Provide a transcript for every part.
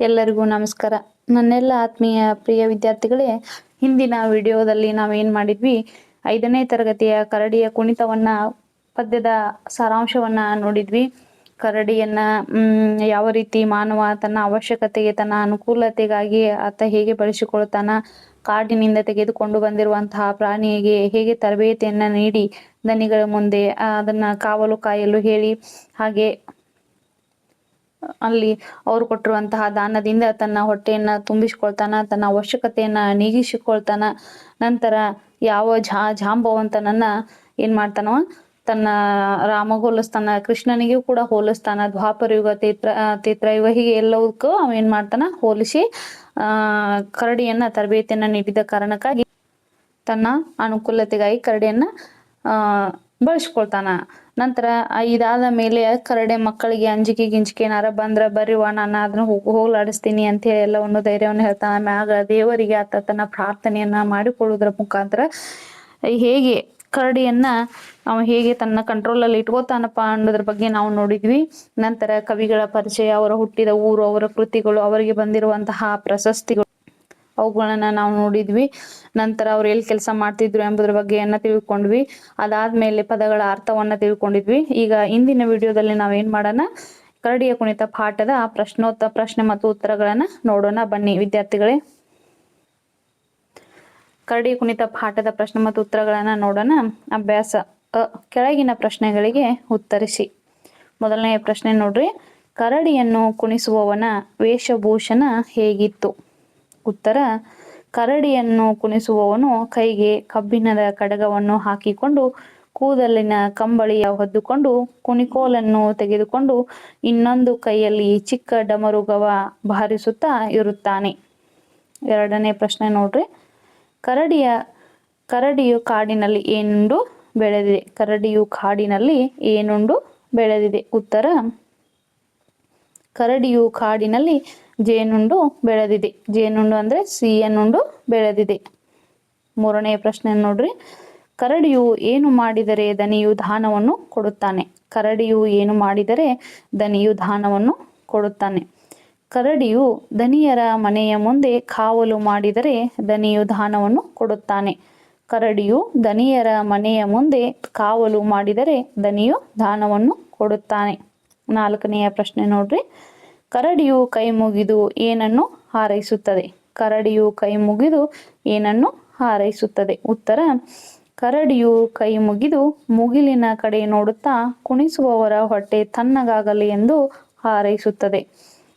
ಎಲ್ಲರಿಗೂ ನಮಸ್ಕಾರ. ನನ್ನೆಲ್ಲ ಆತ್ಮೀಯ ಪ್ರಿಯ ವಿದ್ಯಾರ್ಥಿಗಳೇ, ಹಿಂದಿನ ವಿಡಿಯೋದಲ್ಲಿ ನಾವೇನು ಮಾಡಿದ್ವಿ, ಐದನೇ ತರಗತಿಯ ಕರಡಿಯ ಕುಣಿತವನ್ನ, ಪದ್ಯದ ಸಾರಾಂಶವನ್ನ ನೋಡಿದ್ವಿ. ಕರಡಿಯನ್ನ ಯಾವ ರೀತಿ ಮಾನವ ತನ್ನ ಅವಶ್ಯಕತೆಗೆ, ತನ್ನ ಅನುಕೂಲತೆಗಾಗಿ ಆತ ಹೇಗೆ ಬಳಸಿಕೊಳ್ತಾನ, ಕಾಡಿನಿಂದ ತೆಗೆದುಕೊಂಡು ಬಂದಿರುವಂತಹ ಪ್ರಾಣಿಗೆ ಹೇಗೆ ತರಬೇತಿಯನ್ನ ನೀಡಿ, ದನಿಗಳ ಮುಂದೆ ಅದನ್ನು ಅದನ್ನ ಕಾವಲು ಕಾಯಲು ಹೇಳಿ, ಹಾಗೆ ಅಲ್ಲಿ ಅವ್ರು ಕೊಟ್ಟಿರುವಂತಹ ದಾನದಿಂದ ತನ್ನ ಹೊಟ್ಟೆಯನ್ನ ತುಂಬಿಸಿಕೊಳ್ತಾನ, ತನ್ನ ಅವಶ್ಯಕತೆಯನ್ನ ನೀಗಿಸಿಕೊಳ್ತಾನ. ನಂತರ ಯಾವ ಝಾ, ಜಾಂಬವಂತನನ್ನ ಏನ್ ಮಾಡ್ತಾನವ? ತನ್ನ ರಾಮಗ ಹೋಲಿಸ್ತಾನ, ಕೃಷ್ಣನಿಗೂ ಕೂಡ ಹೋಲಿಸ್ತಾನ ದ್ವಾಪರ ಯುಗ ತೇತ್ರ, ತೇತ್ರಯುಗ ಹೀಗೆ ಎಲ್ಲವಕ್ಕೂ ಅವ ಏನ್ ಮಾಡ್ತಾನ? ಹೋಲಿಸಿ, ಆ, ಕರಡಿಯನ್ನ, ತರಬೇತಿಯನ್ನ ನೀಡಿದ ಕಾರಣಕ್ಕಾಗಿ ತನ್ನ ಅನುಕೂಲತೆಗಾಗಿ ಕರಡಿಯನ್ನ, ಆ, ಬಳಸ್ಕೊಳ್ತಾನ. ನಂತರ ಇದಾದ ಮೇಲೆ ಕರಡೆ ಮಕ್ಕಳಿಗೆ ಅಂಜಿಕೆ ಗಿಂಜಿಕೆ ಏನಾರ ಬಂದ್ರ ಬರ್ರಿವ ನಾನು ಅದನ್ನ ಹೋಗಿ, ಹೋಗ್ಲಾಡಿಸ್ತೀನಿ ಅಂತ ಹೇಳಿ ಒಂದು ಧೈರ್ಯವನ್ನು ಹೇಳ್ತಾನೆ. ಮ್ಯಾಗ ದೇವರಿಗೆ ಆತ ತನ್ನ ಪ್ರಾರ್ಥನೆಯನ್ನ ಮಾಡಿಕೊಳ್ಳುವುದರ ಮುಖಾಂತರ ಹೇಗೆ ಕರಡಿಯನ್ನ ಅವ ಹೇಗೆ ತನ್ನ ಕಂಟ್ರೋಲ್ ಅಲ್ಲಿ ಇಟ್ಕೋತಾನಪ್ಪ ಅನ್ನೋದ್ರ ಬಗ್ಗೆ ನಾವು ನೋಡಿದ್ವಿ. ನಂತರ ಕವಿಗಳ ಪರಿಚಯ, ಅವರ ಹುಟ್ಟಿದ ಊರು, ಅವರ ಕೃತಿಗಳು, ಅವರಿಗೆ ಬಂದಿರುವಂತಹ ಪ್ರಶಸ್ತಿಗಳು. ಅವುಗಳನ್ನ ನಾವು ನೋಡಿದ್ವಿ. ನಂತರ ಅವ್ರು ಎಲ್ಲಿ ಕೆಲಸ ಮಾಡ್ತಿದ್ರು ಎಂಬುದ್ರ ಬಗ್ಗೆಯನ್ನ ತಿಳ್ಕೊಂಡ್ವಿ. ಅದಾದ್ಮೇಲೆ ಪದಗಳ ಅರ್ಥವನ್ನ ತಿಳ್ಕೊಂಡಿದ್ವಿ. ಈಗ ಇಂದಿನ ವಿಡಿಯೋದಲ್ಲಿ ನಾವೇನ್ ಮಾಡೋಣ? ಕರಡಿಯ ಕುಣಿತ ಪಾಠದ ಪ್ರಶ್ನೋತ್ತರ ಪ್ರಶ್ನೆ ಮತ್ತು ಉತ್ತರಗಳನ್ನ ನೋಡೋಣ. ಬನ್ನಿ ವಿದ್ಯಾರ್ಥಿಗಳೇ. ಕರಡಿ ಕುಣಿತ ಪಾಠದ ಪ್ರಶ್ನೆ ಮತ್ತು ಉತ್ತರಗಳನ್ನ ನೋಡೋಣ. ಅಭ್ಯಾಸ ಅ, ಕೆಳಗಿನ ಪ್ರಶ್ನೆಗಳಿಗೆ ಉತ್ತರಿಸಿ. ಮೊದಲನೆಯ ಪ್ರಶ್ನೆ ನೋಡ್ರಿ. ಕರಡಿಯನ್ನು ಕುಣಿಸುವವನ ವೇಷಭೂಷಣ ಹೇಗಿತ್ತು? ಉತ್ತರ, ಕರಡಿಯನ್ನು ಕುಣಿಸುವವನು ಕೈಗೆ ಕಬ್ಬಿಣದ ಕಡಗವನ್ನು ಹಾಕಿಕೊಂಡು ಕೂದಲಿನ ಕಂಬಳಿಯ ಹೊದ್ದುಕೊಂಡು ಕುಣಿಕೋಲನ್ನು ತೆಗೆದುಕೊಂಡು ಇನ್ನೊಂದು ಕೈಯಲ್ಲಿ ಚಿಕ್ಕ ಡಮರುಗವ ಬಾರಿಸುತ್ತಾ ಇರುತ್ತಾನೆ. ಎರಡನೇ ಪ್ರಶ್ನೆ ನೋಡ್ರಿ. ಕರಡಿಯ, ಕರಡಿಯು ಕಾಡಿನಲ್ಲಿ ಏನುಂಡು ಬೆಳೆದಿದೆ? ಕರಡಿಯು ಕಾಡಿನಲ್ಲಿ ಏನುಂಡು ಬೆಳೆದಿದೆ? ಉತ್ತರ, ಕರಡಿಯು ಕಾಡಿನಲ್ಲಿ ಜೇನುಂಡು ಬೆಳೆದಿದೆ. ಜೇನುಂಡು ಅಂದ್ರೆ ಸಿಹಿಯನ್ನುಂಡು ಬೆಳೆದಿದೆ. ಮೂರನೇ ಪ್ರಶ್ನೆ ನೋಡ್ರಿ. ಕರಡಿಯು ಏನು ಮಾಡಿದರೆ ದನಿಯು ದಾನವನ್ನು ಕೊಡುತ್ತಾನೆ? ಕರಡಿಯು ಏನು ಮಾಡಿದರೆ ದನಿಯು ದಾನವನ್ನು ಕೊಡುತ್ತಾನೆ? ಕರಡಿಯು ದನಿಯರ ಮನೆಯ ಮುಂದೆ ಕಾವಲು ಮಾಡಿದರೆ ದನಿಯು ದಾನವನ್ನು ಕೊಡುತ್ತಾನೆ? ಕರಡಿಯು ದನಿಯರ ಮನೆಯ ಮುಂದೆ ಕಾವಲು ಮಾಡಿದರೆ ದನಿಯು ದಾನವನ್ನು ಕೊಡುತ್ತಾನೆ? ನಾಲ್ಕನೆಯ ಪ್ರಶ್ನೆ ನೋಡ್ರಿ. ಕರಡಿಯು ಕೈ ಮುಗಿದು ಏನನ್ನು ಹಾರೈಸುತ್ತದೆ? ಕರಡಿಯು ಕೈ ಮುಗಿದು ಏನನ್ನು ಹಾರೈಸುತ್ತದೆ? ಉತ್ತರ, ಕರಡಿಯು ಕೈ ಮುಗಿದು ಮುಗಿಲಿನ ಕಡೆ ನೋಡುತ್ತಾ ಕುಣಿಸುವವರ ಹೊಟ್ಟೆ ತಣ್ಣಗಾಗಲಿ ಎಂದು ಹಾರೈಸುತ್ತದೆ.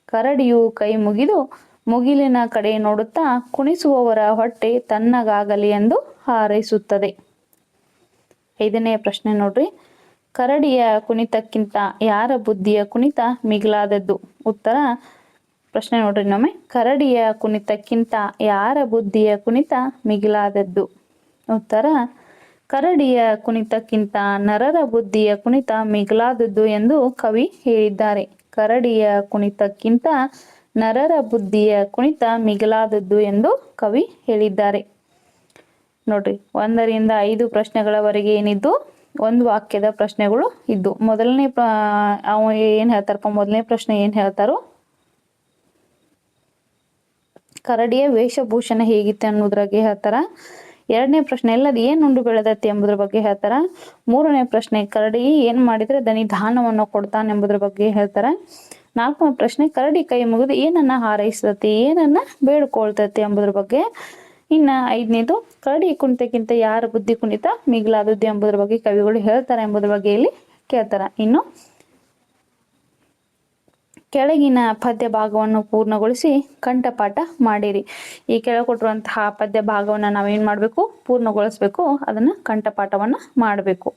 ಕರಡಿಯು ಕೈ ಮುಗಿದು ಮುಗಿಲಿನ ಕಡೆ ನೋಡುತ್ತಾ ಕುಣಿಸುವವರ ಹೊಟ್ಟೆ ತಣ್ಣಗಾಗಲಿ ಎಂದು ಹಾರೈಸುತ್ತದೆ. ಐದನೇ ಪ್ರಶ್ನೆ ನೋಡ್ರಿ. ಕರಡಿಯ ಕುಣಿತಕ್ಕಿಂತ ಯಾರ ಬುದ್ಧಿಯ ಕುಣಿತ ಮಿಗಿಲಾದದ್ದು? ಉತ್ತರ, ಪ್ರಶ್ನೆ ನೋಡ್ರಿ ಇನ್ನೊಮ್ಮೆ. ಕರಡಿಯ ಕುಣಿತಕ್ಕಿಂತ ಯಾರ ಬುದ್ಧಿಯ ಕುಣಿತ ಮಿಗಿಲಾದದ್ದು? ಉತ್ತರ, ಕರಡಿಯ ಕುಣಿತಕ್ಕಿಂತ ನರರ ಬುದ್ಧಿಯ ಕುಣಿತ ಮಿಗಿಲಾದದ್ದು ಎಂದು ಕವಿ ಹೇಳಿದ್ದಾರೆ. ಕರಡಿಯ ಕುಣಿತಕ್ಕಿಂತ ನರರ ಬುದ್ಧಿಯ ಕುಣಿತ ಮಿಗಿಲಾದದ್ದು ಎಂದು ಕವಿ ಹೇಳಿದ್ದಾರೆ. ನೋಡ್ರಿ, ಒಂದರಿಂದ ಐದು ಪ್ರಶ್ನೆಗಳವರೆಗೆ ಏನಿದ್ದು? ಒಂದು ವಾಕ್ಯದ ಪ್ರಶ್ನೆಗಳು ಇದ್ದು, ಮೊದಲನೇ ಪ್ರ, ಅವ ಏನ್ ಹೇಳ್ತಾರಪ್ಪ, ಮೊದಲನೇ ಪ್ರಶ್ನೆ ಏನ್ ಹೇಳ್ತಾರೋ? ಕರಡಿಯ ವೇಷಭೂಷಣ ಹೇಗಿತ್ತು ಅನ್ನೋದ್ರಾಗೆ ಹೇಳ್ತಾರ. ಎರಡನೇ ಪ್ರಶ್ನೆ ಎಲ್ಲ ಅದು ಏನು ಉಂಡು ಬೆಳೆದತ್ತೆ ಎಂಬುದ್ರ ಬಗ್ಗೆ ಹೇಳ್ತಾರ. ಮೂರನೇ ಪ್ರಶ್ನೆ, ಕರಡಿ ಏನ್ ಮಾಡಿದ್ರೆ ದನಿ ದಾನವನ್ನು ಕೊಡ್ತಾನೆ ಎಂಬುದ್ರ ಬಗ್ಗೆ ಹೇಳ್ತಾರ. ನಾಲ್ಕನೇ ಪ್ರಶ್ನೆ, ಕರಡಿ ಕೈ ಮುಗಿದು ಏನನ್ನ ಹಾರೈಸ್ತತಿ, ಏನನ್ನ ಬೇಡ್ಕೊಳ್ತತಿ ಎಂಬುದ್ರ ಬಗ್ಗೆ ಇನ್ನ ಐದನೇದು ಕಡಿ ಕುಣಿತಕ್ಕಿಂತ ಯಾರ ಬುದ್ಧಿ ಕುಣಿತ, ಮಿಗಿಲಾದದ್ದು ಎಂಬುದರ ಬಗ್ಗೆ ಕವಿಗಳು ಹೇಳ್ತಾರೆ ಎಂಬುದರ ಬಗ್ಗೆ ಇಲ್ಲಿ ಕೇಳ್ತಾರ. ಇನ್ನು ಕೆಳಗಿನ ಪದ್ಯ ಭಾಗವನ್ನು ಪೂರ್ಣಗೊಳಿಸಿ ಕಂಠಪಾಠ ಮಾಡಿರಿ. ಈ ಕೆಳಕೊಟ್ಟಿರುವಂತಹ ಪದ್ಯ ಭಾಗವನ್ನ ನಾವೇನ್ ಮಾಡಬೇಕು? ಪೂರ್ಣಗೊಳಿಸ್ಬೇಕು. ಅದನ್ನ ಕಂಠಪಾಠವನ್ನ ಮಾಡಬೇಕು.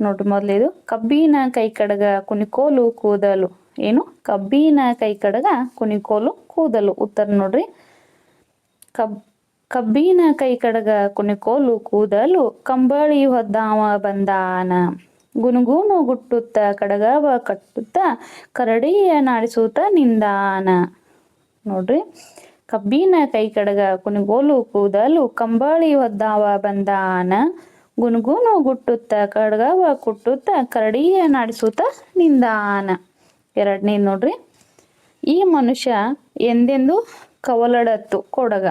ನೋಡ್ರಿ ಮೊದಲೇದು ಕಬ್ಬಿನ ಕೈ ಕಡಗ ಕುಣಿಕೋಲು ಕೂದಲು. ಏನು? ಕಬ್ಬಿನ ಕೈ ಕಡಗ ಕುಣಿಕೋಲು ಕೂದಲು. ಉತ್ತರ ನೋಡ್ರಿ. ಕಬ್, ಕಬ್ಬಿನ ಕೈ ಕಡಗ ಕುಣಿಕೋಲು ಕೂದಲು ಕಂಬಳಿ ಹೊದ್ದಾವ ಬಂದಾನ. ಗುನುಗುನು ಗುಟ್ಟುತ್ತ ಕಡಗವ ಕಟ್ಟುತ್ತ ಕರಡಿಯ ನಾಡಿಸುತ್ತ ನಿಂದಾನ. ನೋಡ್ರಿ, ಕಬ್ಬಿನ ಕೈ ಕಡಗ ಕುಣಿಗೋಲು ಕೂದಲು ಕಂಬಳಿ ಹೊದ್ದಾವ ಬಂದಾನ. ಗುನುಗುನು ಗುಟ್ಟುತ್ತ ಕಡಗವ ಕುಟ್ಟುತ್ತ ಕರಡಿಯ ನಾಡಿಸುತ್ತ ನಿಂದಾನ. ಎರಡನೇ ನೋಡ್ರಿ, ಈ ಮನುಷ್ಯ ಎಂದೆಂದು ಕವಲಡತ್ತು ಕೊಡಗ.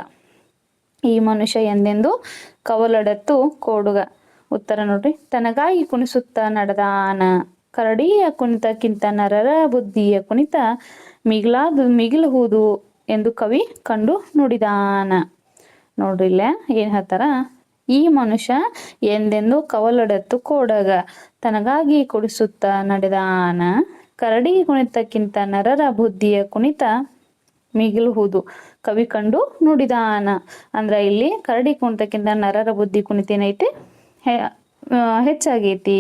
ಈ ಮನುಷ್ಯ ಎಂದೆಂದು ಕವಲಡತ್ತು ಕೋಡುಗ. ಉತ್ತರ ನೋಡ್ರಿ. ತನಗಾಗಿ ಕುಣಿಸುತ್ತ ನಡೆದಾನ ಕರಡಿಯ ಕುಣಿತಕ್ಕಿಂತ ನರರ ಬುದ್ಧಿಯ ಕುಣಿತ ಮಿಗಿಲಾದು ಮಿಗಿಲುವುದು ಎಂದು ಕವಿ ಕಂಡು ನುಡಿದಾನ ನೋಡ್ರಿ ಇಲ್ಲೇ ಏನ್ ಹೇಳ್ತಾರ? ಈ ಮನುಷ್ಯ ಎಂದೆಂದು ಕವಲಡತ್ತು ಕೋಡಗ. ತನಗಾಗಿ ಕುಡಿಸುತ್ತ ನಡೆದಾನ ಕರಡಿ ಕುಣಿತಕ್ಕಿಂತ ನರರ ಬುದ್ಧಿಯ ಕುಣಿತ ಮಿಗಿಲುವುದು ಕವಿ ಕಂಡು ನುಡಿದಾನ ಅಂದ್ರ ಇಲ್ಲಿ ಕರಡಿ ಕುಣಿತಕ್ಕಿಂತ ನರರ ಬುದ್ಧಿ ಕುಣಿತ ಏನೈತಿ ಹೆಚ್ಚಾಗೈತಿ.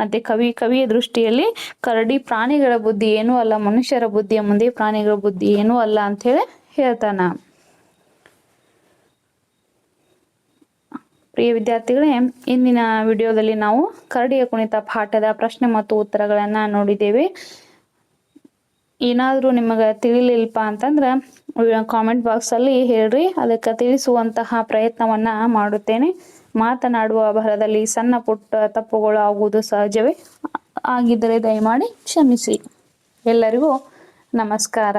ಅಂತೆ ಕವಿ, ಕವಿಯ ದೃಷ್ಟಿಯಲ್ಲಿ ಕರಡಿ ಪ್ರಾಣಿಗಳ ಬುದ್ಧಿ ಏನೂ ಅಲ್ಲ, ಮನುಷ್ಯರ ಬುದ್ಧಿಯ ಮುಂದೆ ಪ್ರಾಣಿಗಳ ಬುದ್ಧಿ ಏನೂ ಅಲ್ಲ ಅಂತ ಹೇಳಿ ಹೇಳ್ತಾನ. ಪ್ರಿಯ ವಿದ್ಯಾರ್ಥಿಗಳೇ, ಇಂದಿನ ವಿಡಿಯೋದಲ್ಲಿ ನಾವು ಕರಡಿಯ ಕುಣಿತ ಪಾಠದ ಪ್ರಶ್ನೆ ಮತ್ತು ಉತ್ತರಗಳನ್ನ ನೋಡಿದ್ದೇವೆ. ಏನಾದರೂ ನಿಮಗೆ ತಿಳಿಲಿಲ್ಲಪ್ಪ ಅಂತಂದ್ರೆ ಕಾಮೆಂಟ್ ಬಾಕ್ಸಲ್ಲಿ ಹೇಳ್ರಿ. ಅದಕ್ಕೆ ತಿಳಿಸುವಂತಹ ಪ್ರಯತ್ನವನ್ನು ಮಾಡುತ್ತೇನೆ. ಮಾತನಾಡುವ ಭರದಲ್ಲಿ ಸಣ್ಣ ಪುಟ್ಟ ತಪ್ಪುಗಳು ಆಗುವುದು ಸಹಜವೇ? ಆಗಿದ್ದರೆ ದಯಮಾಡಿ ಕ್ಷಮಿಸಿ. ಎಲ್ಲರಿಗೂ ನಮಸ್ಕಾರ.